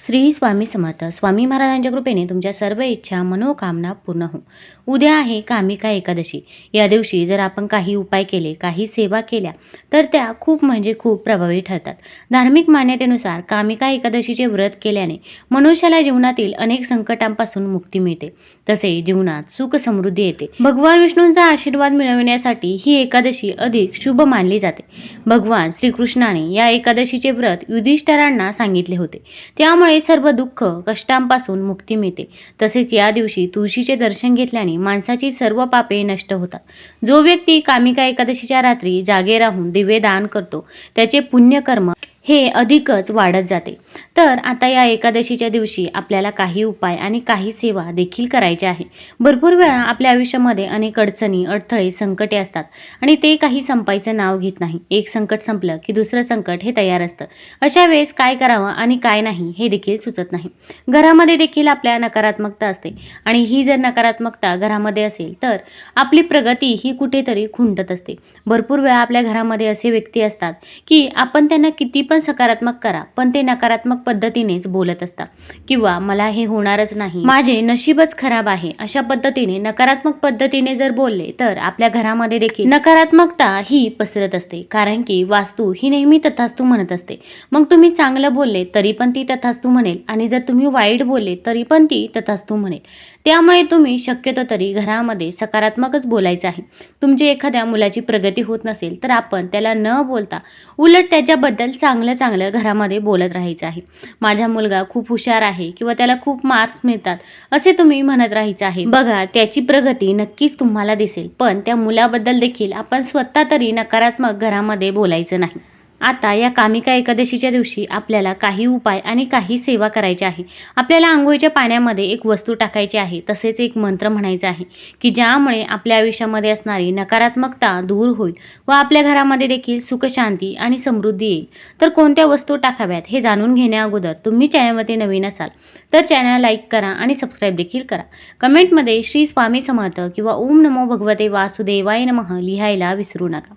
श्री स्वामी समर्थ. स्वामी महाराजांच्या कृपेने तुमच्या सर्व इच्छा मनोकामना पूर्ण हो उद्या आहे कामिका एकादशी. या दिवशी जर आपण काही उपाय केले काही सेवा केल्या तर त्या खूप म्हणजे खूप प्रभावी ठरतात. धार्मिक मान्यतेनुसार कामिका एकादशीचे व्रत केल्याने मनुष्याला जीवनातील अनेक संकटांपासून मुक्ती मिळते. तसे जीवनात सुख समृद्धी येते. भगवान विष्णूंचा आशीर्वाद मिळवण्यासाठी ही एकादशी अधिक शुभ मानली जाते. भगवान श्रीकृष्णाने या एकादशीचे व्रत युधिष्ठरांना सांगितले होते. त्यामुळे सर्व दुःख कष्टांपासून मुक्ती मिळते. तसेच या दिवशी तुळशीचे दर्शन घेतल्याने माणसाची सर्व पापे नष्ट होतात. जो व्यक्ती कामिका एकादशीच्या रात्री जागे राहून दिवे दान करतो त्याचे पुण्यकर्म हे अधिकच वाढत जाते. तर आता या एकादशीच्या दिवशी आपल्याला काही उपाय आणि काही सेवा देखील करायच्या आहे. भरपूर वेळा आपल्या आयुष्यामध्ये अनेक अडचणी अडथळे संकटे असतात आणि ते काही संपायचं नाव घेत नाही. एक संकट संपलं की दुसरं संकट हे तयार असतं. अशा वेळेस काय करावं आणि काय नाही हे देखील सुचत नाही. घरामध्ये देखील आपल्या नकारात्मकता असते आणि ही जर नकारात्मकता घरामध्ये असेल तर आपली प्रगती ही कुठेतरी खुंटत असते. भरपूर वेळा आपल्या घरामध्ये असे व्यक्ती असतात की आपण त्यांना किती पण सकारात्मक करा. पण ते नकारात्मक पद्धतीनेच बोलत असतात. किंवा मला हे होणारच नाही. माझे नशीबच खराब आहे. अशा पद्धतीने नकारात्मक पद्धतीने जर बोलले तर आपल्या घरामध्ये देखील नकारात्मकता ही पसरत असते. कारण की वास्तू ही नेहमी तथास्तू म्हणत असते. मग तुम्ही चांगलं बोलले तरी पण ती तथास्तू म्हणेल. आणि जर तुम्ही वाईट बोलले तरी पण ती तथास्तू म्हणेल. त्यामुळे तुम्ही शक्यतो तरी घरामध्ये सकारात्मकच बोलायचं आहे. तुमची एखाद्या मुलाची प्रगती होत नसेल तर आपण त्याला न बोलता उलट त्याच्याबद्दल चांगलं चांगल्या घरामध्ये बोलत राहायचं आहे. माझा मुलगा खूप हुशार आहे किंवा त्याला खूप मार्क्स मिळतात असे तुम्ही म्हणत राहायचं आहे. बघा त्याची प्रगती नक्कीच तुम्हाला दिसेल पण त्या मुलाबद्दल देखील आपण स्वतः तरी नकारात्मक घरामध्ये बोलायचं नाही. आता या कामिका एकादशीच्या दिवशी आपल्याला काही उपाय आणि काही सेवा करायच्या आहे. आपल्याला आंघोळीच्या पाण्यामध्ये एक वस्तू टाकायची आहे. तसेच एक मंत्र म्हणायचा आहे की ज्यामुळे आपल्या आयुष्यामध्ये असणारी नकारात्मकता दूर होईल व आपल्या घरामध्ये देखील सुखशांती आणि समृद्धी येईल. तर कोणत्या वस्तू टाकाव्यात हे जाणून घेण्या अगोदर तुम्ही चॅनलमध्ये नवीन असाल तर चॅनल लाईक करा आणि सबस्क्राईब देखील करा. कमेंटमध्ये श्री स्वामी समर्थ किंवा ओम नमो भगवते वासुदेवाय नमः लिहायला विसरू नका.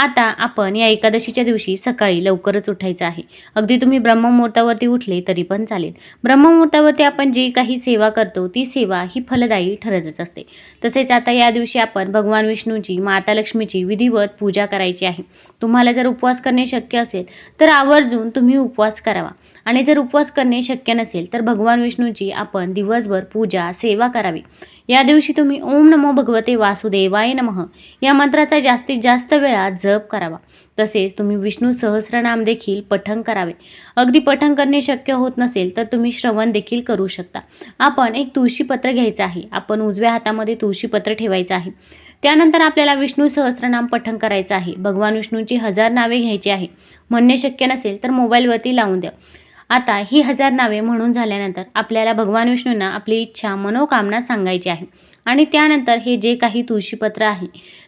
आता आपण या एकादशीच्या दिवशी सकाळी लवकरच उठायचं आहे. अगदी तुम्ही ब्रह्ममुहूर्तावरती उठले तरी पण चालेल. ब्रह्ममुहूर्तावरती आपण जी काही सेवा करतो ती सेवा ही फलदायी ठरतच असते. तसेच आता या दिवशी आपण भगवान विष्णूची माता लक्ष्मीची विधिवत पूजा करायची आहे. तुम्हाला जर उपवास करणे शक्य असेल तर आवर्जून तुम्ही उपवास करावा. आणि जर उपवास करणे शक्य नसेल तर भगवान विष्णूची आपण दिवसभर पूजा सेवा करावी. या दिवशी तुम्ही ओम नमो भगवते वासुदेवाय नमः. या मंत्राचा जास्तीत जास्त वेळा जप करावा. तसेच तुम्ही विष्णू सहस्रनाम देखील पठण करावे. अगदी पठण करणे शक्य होत नसेल तर तुम्ही श्रवण देखील करू शकता. आपण एक तुळशीपत्र घ्यायचं आहे. आपण उजव्या हातामध्ये तुळशीपत्र ठेवायचं आहे. त्यानंतर आपल्याला विष्णू सहस्रनाम पठण करायचं आहे. भगवान विष्णूंची हजार नावे घ्यायची आहे. म्हणणे शक्य नसेल तर मोबाईलवरती लावून द्या. आता ही हजार नावे म्हणून झाल्यानंतर आपल्याला भगवान विष्णूंना आपली इच्छा मनोकामना सांगायची आहे. आणि त्यानंतर हे जे काही तुळशीपत्र आहे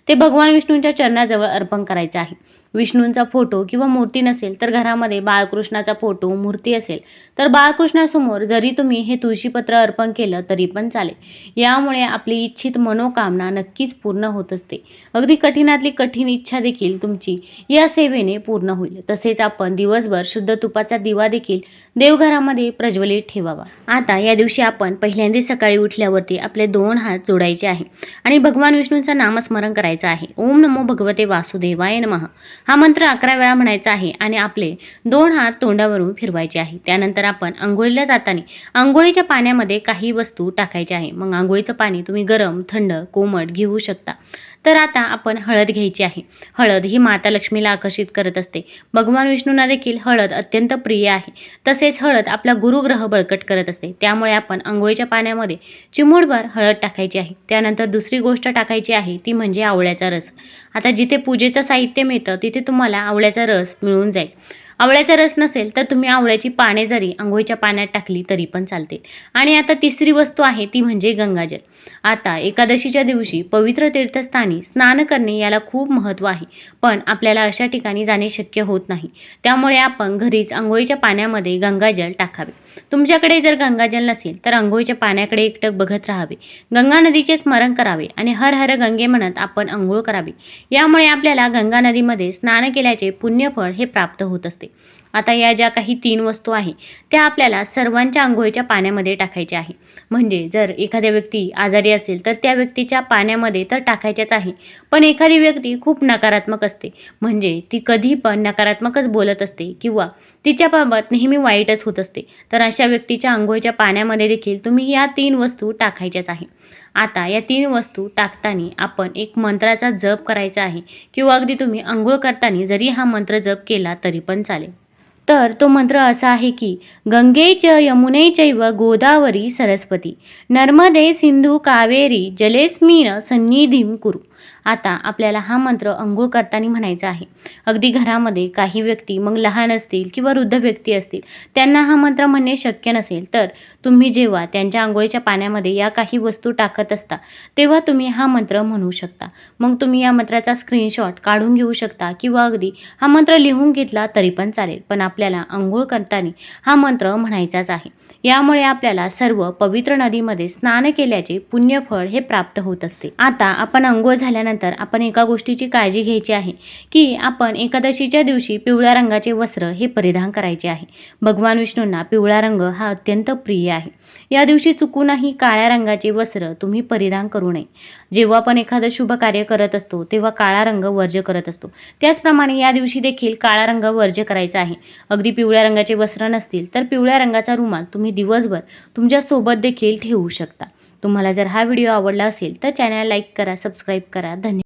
ते भगवान विष्णूंच्या चरणाजवळ अर्पण करायचं आहे. विष्णूंचा फोटो किंवा मूर्ती नसेल तर घरामध्ये बाळकृष्णाचा फोटो मूर्ती असेल तर बाळकृष्णासमोर जरी तुम्ही हे तुळशीपत्र अर्पण केलं तरी पण चालेल. यामुळे आपली इच्छित मनोकामना नक्कीच पूर्ण होत असते. अगदी कठीणातली कठीण इच्छा देखील तुमची या सेवेने पूर्ण होईल. तसेच आपण दिवसभर शुद्ध तुपाचा दिवा देखील देवघरामध्ये प्रज्वलित ठेवावा. आता या दिवशी आपण पहिल्यांदा सकाळी उठल्यावरती आपले दोन हात जोडायचे आहे आणि भगवान विष्णूंचं नामस्मरण करायचं आहे. ओम नमो भगवते वासुदेवाय नमः. हा मंत्र अकरा वेळा म्हणायचा आहे आणि आपले दोन हात तोंडावरून फिरवायचे आहे. त्यानंतर आपण आंघोळीला जाताना आंघोळीच्या पाण्यामध्ये काही वस्तू टाकायच्या आहे. मग आंघोळीचं पाणी तुम्ही गरम थंड कोमट घेऊ शकता. तर आता आपण हळद घ्यायची आहे. हळद ही माता लक्ष्मीला आकर्षित करत असते. भगवान विष्णूंना देखील हळद अत्यंत प्रिय आहे. तसेच हळद आपला गुरुग्रह बळकट करत असते. त्यामुळे आपण आंघोळीच्या पाण्यामध्ये चिमूडभर हळद टाकायची आहे. त्यानंतर दुसरी गोष्ट टाकायची आहे ती म्हणजे आवळ्याचा रस. आता जिथे पूजेचं साहित्य मिळतं तिथे तुम्हाला आवळ्याचा रस मिळून जाईल. आवळ्याचा रस नसेल तर तुम्ही आवळ्याची पाने जरी आंघोळीच्या पाण्यात टाकली तरी पण चालते आणि आता तिसरी वस्तू आहे ती म्हणजे गंगाजल. आता एकादशीच्या दिवशी पवित्र तीर्थस्थानी स्नान करणे याला खूप महत्त्व आहे. पण आपल्याला अशा ठिकाणी जाणे शक्य होत नाही. त्यामुळे आपण घरीच आंघोळीच्या पाण्यामध्ये गंगाजल टाकावे. तुमच्याकडे जर गंगाजल नसेल तर आंघोळीच्या पाण्याकडे एकटक बघत राहावे. गंगा नदीचे स्मरण करावे आणि हर हर गंगे म्हणत आपण आंघोळ करावी. यामुळे आपल्याला गंगा नदीमध्ये स्नान केल्याचे पुण्यफळ हे प्राप्त होत असते. आता या ज्या काही तीन वस्तू आहे त्या आपल्याला सर्वांच्या आंघोळीच्या पाण्यामध्ये टाकायच्या आहे. म्हणजे जर एखाद्या व्यक्ती आजारी असेल तर त्या व्यक्तीच्या पाण्यामध्ये तर टाकायच्याच आहे. पण एखादी व्यक्ती खूप नकारात्मक असते. म्हणजे ती कधी पण नकारात्मकच बोलत असते किंवा तिच्याबाबत नेहमी वाईटच होत असते. तर अशा व्यक्तीच्या आंघोळीच्या पाण्यामध्ये देखील तुम्ही या तीन वस्तू टाकायच्याच आहे. आता या तीन वस्तू टाकताना आपण एक मंत्राचा जप करायचा आहे किंवा अगदी तुम्ही आंघोळ करताना जरी हा मंत्र जप केला तरी पण चालेल. तर तो मंत्र असा आहे की गंगेच च यमुने चैव गोदावरी सरस्वती नर्मदे सिंधू कावेरी जलेस्मिन सन्निधीम कुरु. आता आपल्याला हा मंत्र अंघोळ करताना म्हणायचा आहे. अगदी घरामध्ये काही व्यक्ती मग लहान असतील किंवा वृद्ध व्यक्ती असतील त्यांना हा मंत्र म्हणणे शक्य नसेल. तर तुम्ही जेव्हा त्यांच्या आंघोळीच्या पाण्यामध्ये या काही वस्तू टाकत असता तेव्हा तुम्ही हा मंत्र म्हणू शकता. मग तुम्ही या मंत्राचा स्क्रीनशॉट काढून घेऊ शकता किंवा अगदी हा मंत्र लिहून घेतला तरी पण चालेल. पण आपल्याला आंघोळ करताना हा मंत्र म्हणायचाच आहे. यामुळे आपल्याला सर्व पवित्र नदीमध्ये स्नान केल्याचे पुण्यफळ हे प्राप्त होत असते. आता आपण आंघोळ झाल्यानंतर आपण एका गोष्टीची काळजी घ्यायची आहे की आपण एकादशीच्या दिवशी पिवळ्या रंगाचे वस्त्र हे परिधान करायचे आहे. भगवान विष्णूंना पिवळा रंग हा अत्यंत प्रिय आहे. या दिवशी चुकूनही काळ्या रंगाचे वस्त्र तुम्ही परिधान करू नये. जेव्हा आपण एखादं शुभ कार्य करत असतो तेव्हा काळा रंग वर्ज्य करत असतो. त्याचप्रमाणे या दिवशी देखील काळा रंग वर्ज्य करायचा आहे. अगदी पिवळ्या रंगाचे वस्त्र नसतील तर पिवळ्या रंगाचा रुमाल तुम्ही दिवसभर तुमच्यासोबत देखील ठेवू शकता. तुम्हाला जर हा व्हिडिओ आवडला असेल तर चॅनल लाईक करा सबस्क्राईब करा. धन्यवाद.